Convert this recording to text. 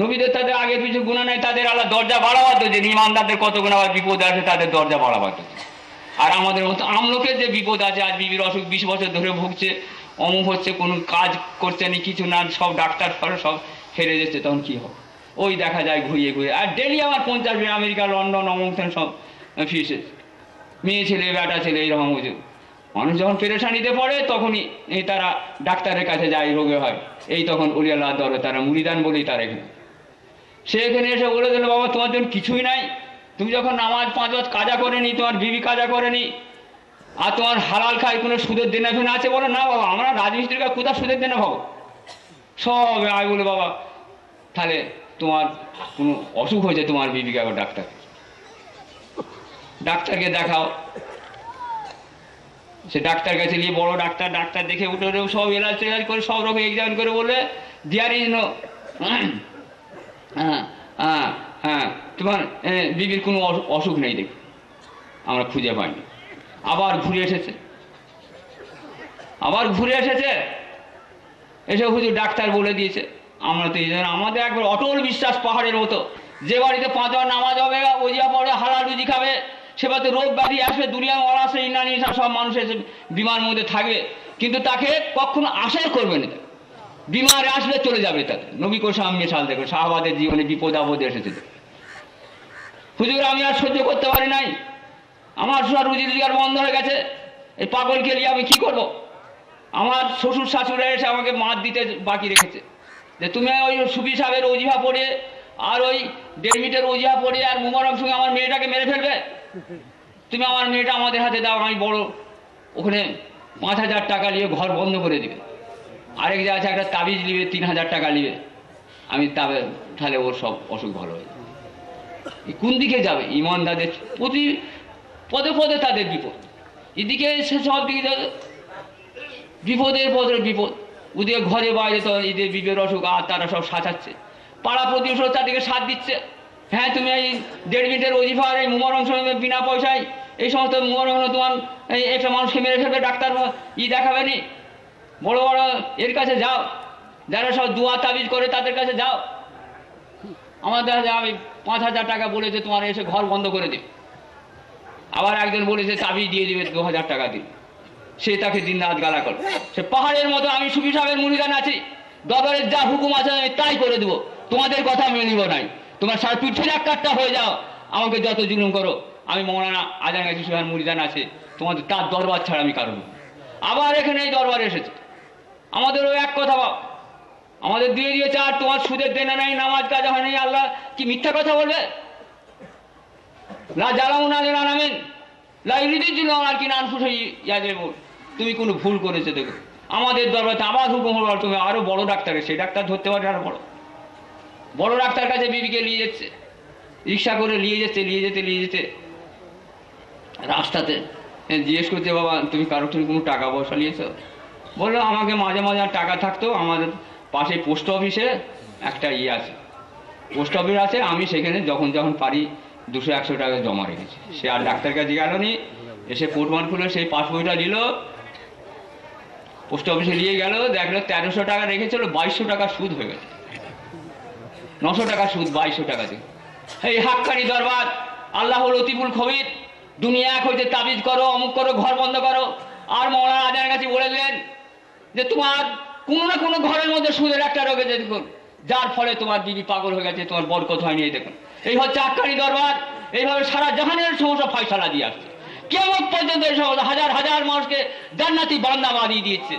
নবীদের তাদের আগে পিছু গুণা নাই, তাদের আল্লাহ দরজা বাড়াবাতো যে ইমানদারদের কত গুণ আবার বিপদ আছে তাদের দরজা বাড়াবাতো আর আমাদের মতো আমলোকের যে বিপদ আছে, আজ বিবির অসুখ বিশ বছর ধরে ভুগছে, অমুক হচ্ছে, কোনো কাজ করছে না, কিছু না, সব ডাক্তার ফার, সব হেরে যাচ্ছে, তখন কি হবে? ওই দেখা যায় ঘুরিয়ে ঘুরিয়ে। আর ডেলি আমার পঞ্চাশ জন, আমেরিকা, লন্ডন, অমুক সব ফিসে মেয়ে ছেলে, বেটা ছেলে এইরকম কিছু। মানুষ যখন পেরেশানিতে পড়ে, তখনই তারা ডাক্তারের কাছে যায়, রোগে হয়। এই তখন উলিয়াল্লাহ দরে তারা মুড়িদান বলেই তারা এখানে। সে এখানে এসে বলে দিল, বাবা, তোমার জন্য কিছুই নাই। তুমি যখন নামাজ পাঁচ ওয়াক্ত কাজা করেনি তোমার বিবি কাজা করেনি আর তোমার হালাল খায় কোনো সুদের দেনা ফেনা আছে বলো না বাবা, আমরা রাজমিস্ত্রির কাছে কোথাও সুদের দেনা পাবো? সব আয় বলে, বাবা, তাহলে তোমার কোনো অসুখ হয়েছে তোমার বিবিকে আবার ডাক্তার ডাক্তারকে দেখাও। সে ডাক্তার কাছে নিয়ে বড় ডাক্তার ডাক্তার দেখে উঠে সব এলাজ টেলাজ করে, সব রকম এক্সামিন করে বলে দিয়ার ইজ নো তোমার এ, বিবির কোনো অসু- অসুখ নেই দেখ। আমরা খুঁজে পাইনি। আবার ঘুরে এসেছে। আবার ঘুরে এসেছে। এসে হুজুর ডাক্তার বলে দিয়েছে। আমরা তো এই আমাদের একবার অটল বিশ্বাস পাহাড়ের মতো। যে বাড়িতে পাঁচ বার নামাজ হবে ওজিয়া পড়ে হালাল রুজি খাবে সে বাড়িতে রোগ ব্যাধি আসবে দুনিয়া অনাসে ইনানি সব মানুষ এসে বিমার মধ্যে থাকবে। কিন্তু তাকে কখনো আশাই করবে না। বিমার আসলে চলে যাবে তাতে। নবী কোষাম মিশাল দেখো শাহবাদের জীবনে বিপদ আপদ এসেছে তো। হুজুর, আমি আর সহ্য করতে পারি নাই। আমার সব রুজি রোজগার বন্ধ হয়ে গেছে। এই পাগলকে নিয়ে আমি কি করব? আমার শ্বশুর শাশুড়া এসে আমাকে মাত দিতে বাকি রেখেছে। যে তুমি ওই সুফি সাহেবের অজিহা পড়ে আর ওই দেড় মিটার অজিহা পড়ে আর মুবারক সঙ্গে আমার মেয়েটাকে মেরে ফেলবে? তুমি আমার মেয়েটা আমাদের হাতে দাও, আমি বড়। ওখানে পাঁচ হাজার টাকা নিয়ে ঘর বন্ধ করে দিবে। আরেক জায়গা আছে, একটা তাবিজ নিবে, তিন হাজার টাকা নিবে। আমি তাবে, তাহলে ওর সব অসুখ ভালো হয়ে কোন দিকে যাবে? ইমানদারদের প্রতি, পদে পদে তাদের বিপদ। এদিকে সে সব দিকে যাবে। বিপদের পদে বিপদ। ওদিকে ঘরে বাইরে তো এদের বিবের অসুখ, আর তারা সব সাজাচ্ছে পাড়া প্রতিবেশী তাদেরকে সাথ দিচ্ছে। হ্যাঁ তুমি এই দেড় মিনিটের অজিফার, এই মুমার অংশ বিনা পয়সায় এই সমস্ত মুমার অংশ তোমার এই একটা মানুষকে মেরে ফেলবে, ডাক্তার ই দেখাবে নি? বড় বড় এর কাছে যাও। যারা সব দুয়া তাবিজ করে তাদের কাছে যাও। আমার দেখা আমি পাঁচ হাজার টাকা বলেছে তোমার, এসে ঘর বন্ধ করে দিবে আবার একজন বলেছে, তাবিজ দিয়ে দিবে দু হাজার টাকা দিন। সে তাকে দিন রাত গালা করে সে পাহাড়ের মতো আমি সুফি সাহেবের মুড়িদান আছি। দরবারের যা হুকুম আছে আমি তাই করে দেবো। তোমাদের কথা আমি নিব নাই। তোমার সার পিঠের এক কাটটা হয়ে যাও। আমাকে যত জুলুম করো, আমি মৌলানা আজান গাছি সাহেবের মুড়িদান আছে। তোমাদের তার দরবার ছাড়া আমি কারণ আবার এখানে এই দরবার এসেছে। আমাদেরও এক কথা বাপ আমাদের দিয়ে দিয়েছে আর তোমার সুদের দেনা নাই, নামাজ কাজা হয় নাই, আল্লাহ কি মিথ্যা কথা বলবে? লা আলে নামেন লা ইরিদের জন্য আর কি নান ফুসে তুমি কোনো ভুল করেছ দেখো। আমাদের দরবারে আবার হুকুম হলো তুমি আরও বড় ডাক্তারে সেই ডাক্তার ধরতে পারে আরও বড়। বড় ডাক্তার কাছে বিবিকে নিয়ে যাচ্ছে। রিক্সা করে নিয়ে যেতে নিয়ে যেতে নিয়ে যেতে। রাস্তাতে, জিজ্ঞেস করছে, বাবা, তুমি কারও তুমি কোনো টাকা পয়সা নিয়েছো? বলল, আমাকে মাঝে মাঝে টাকা থাকতো, আমাদের পাশে পোস্ট অফিসে একটা ইয়ে আছে। পোস্ট অফিস আছে, আমি সেখানে যখন যখন পারি, দুশো একশো টাকা জমা রেখেছি। সে আর ডাক্তার কাছে গেল নি, এসে পোর্টমান খুলে সেই পাসবইটা নিল পোস্ট অফিসে নিয়ে গেল, দেখল তেরোশো টাকা রেখেছিল, বাইশশো টাকা সুদ হয়ে গেছে। নশো টাকা সুদ, বাইশশো টাকা দিয়ে। এই হাক্কানি দরবার আল্লাহ লতিফুল খবির, দুনিয়া এক হইতে তাবিজ করো, অমুক করো, ঘর বন্ধ করো। আর মৌলানা আজানের কাছে বলে দিলেন যে তোমার কোনো না কোনো ঘরের মধ্যে সুদের একটা রোগে যে দেখুন। যার ফলে তোমার দিদি পাগল হয়ে গেছে, তোমার বরকত হয়নি, এই দেখুন। এই হচ্ছে আক্কারি দরবার। এইভাবে সারা জাহানের সমস্যা ফয়সালা দিয়ে আসছে। কেমন পর্যন্ত এই সমস্ত হাজার হাজার মানুষকে জান্নাতি বান্দা বাঁধিয়ে দিয়েছে।